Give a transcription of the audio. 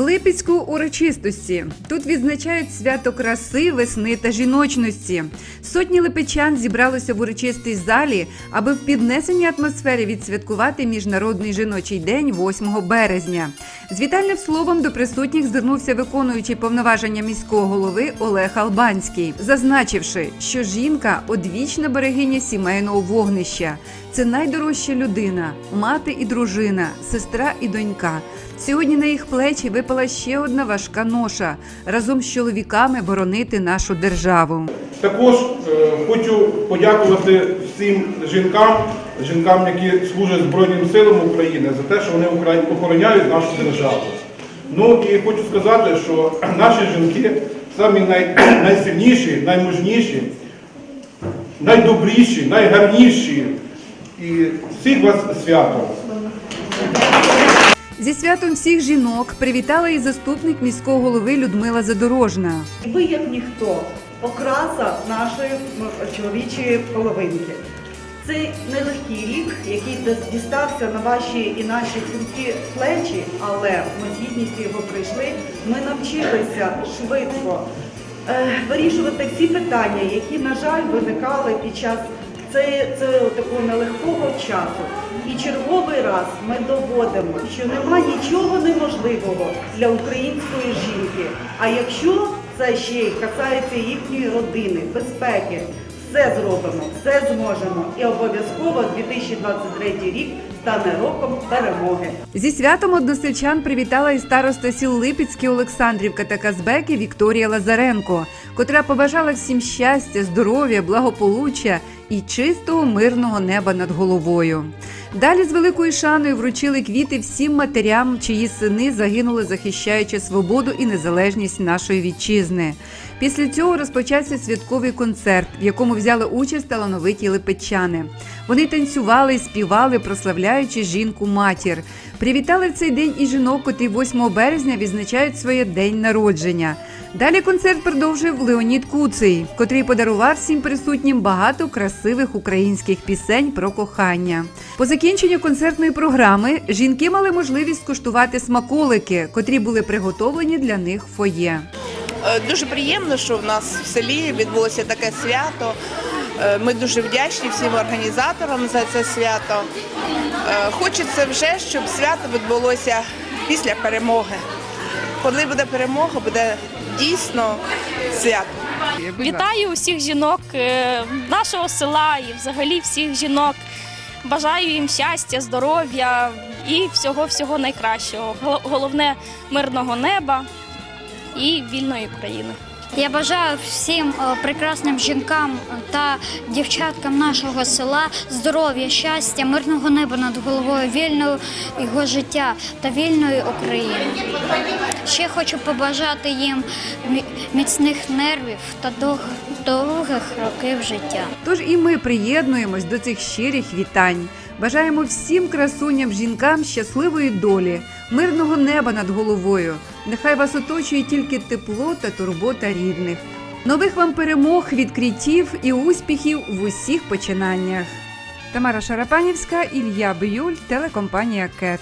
В Липецьку урочистості тут відзначають свято краси, весни та жіночності. Сотні липечан зібралося в урочистій залі, аби в піднесеній атмосфері відсвяткувати міжнародний жіночий день 8 березня. З вітальним словом до присутніх звернувся виконуючий повноваження міського голови Олег Албанський, зазначивши, що жінка одвічна берегиня сімейного вогнища. Це найдорожча людина, мати і дружина, сестра і донька. Сьогодні на їх плечі випала ще одна важка ноша разом з чоловіками боронити нашу державу. Також е, хочу подякувати всім жінкам, жінкам, які служать Збройним силам України, за те, що вони охороняють нашу державу. Ну і хочу сказати, що наші жінки самі най, найсильніші, наймужніші, найдобріші, найгарніші. І всіх вас з святом. Зі святом всіх жінок привітала і заступник міського голови Людмила Задорожна. Ви, як ніхто, окраса нашої чоловічої половинки. Цей нелегкий рік, який дістався на ваші і наші хрупкі плечі, але ми з гідністю його пройшли. Ми навчилися швидко е, вирішувати всі питання, які, на жаль, виникали під час це, це такого нелегкого часу. І черговий раз ми доводимо, що нема нічого неможливого для української жінки. А якщо це ще й касається їхньої родини, безпеки, все зробимо, все зможемо. І обов'язково 2023 рік стане роком перемоги. Зі святом односельчан привітала і староста сіл Липецьке Олександрівка та Казбеки Вікторія Лазаренко, котра побажала всім щастя, здоров'я, благополуччя і чистого мирного неба над головою. Далі з великою шаною вручили квіти всім матерям, чиї сини загинули, захищаючи свободу і незалежність нашої вітчизни. Після цього розпочався святковий концерт, в якому взяли участь талановиті липечани. Вони танцювали співали, прославляючи жінку матір. Привітали в цей день і жінок, котрі 8 березня відзначають своє день народження. Далі концерт продовжив Леонід Куций, котрий подарував всім присутнім багато красивих українських пісень про кохання. По закінченню концертної програми жінки мали можливість скуштувати смаколики, котрі були приготовлені для них в фоє. Е, Дуже приємно, що в нас в селі відбулося таке свято. Е, Ми дуже вдячні всім організаторам за це свято. Е, Хочеться вже, щоб свято відбулося після перемоги. Коли буде перемога, буде дійсно свято. Вітаю усіх жінок е, нашого села і взагалі всіх жінок. Бажаю їм щастя, здоров'я і всього всього найкращого. Головне мирного неба і вільної України. Я бажаю всім е, прекрасним жінкам та дівчаткам нашого села здоров'я, щастя, мирного неба над головою, вільного його життя та вільної України. Ще хочу побажати їм міцних нервів та дов- довгих років життя. Тож і ми приєднуємось до цих щирих вітань. Бажаємо всім красуням жінкам щасливої долі, мирного неба над головою. Нехай вас оточує тільки тепло та турбота рідних. Нових вам перемог, відкриттів і успіхів в усіх починаннях. Тамара Шарапанівська, Ілля Биюль, телекомпанія Кет.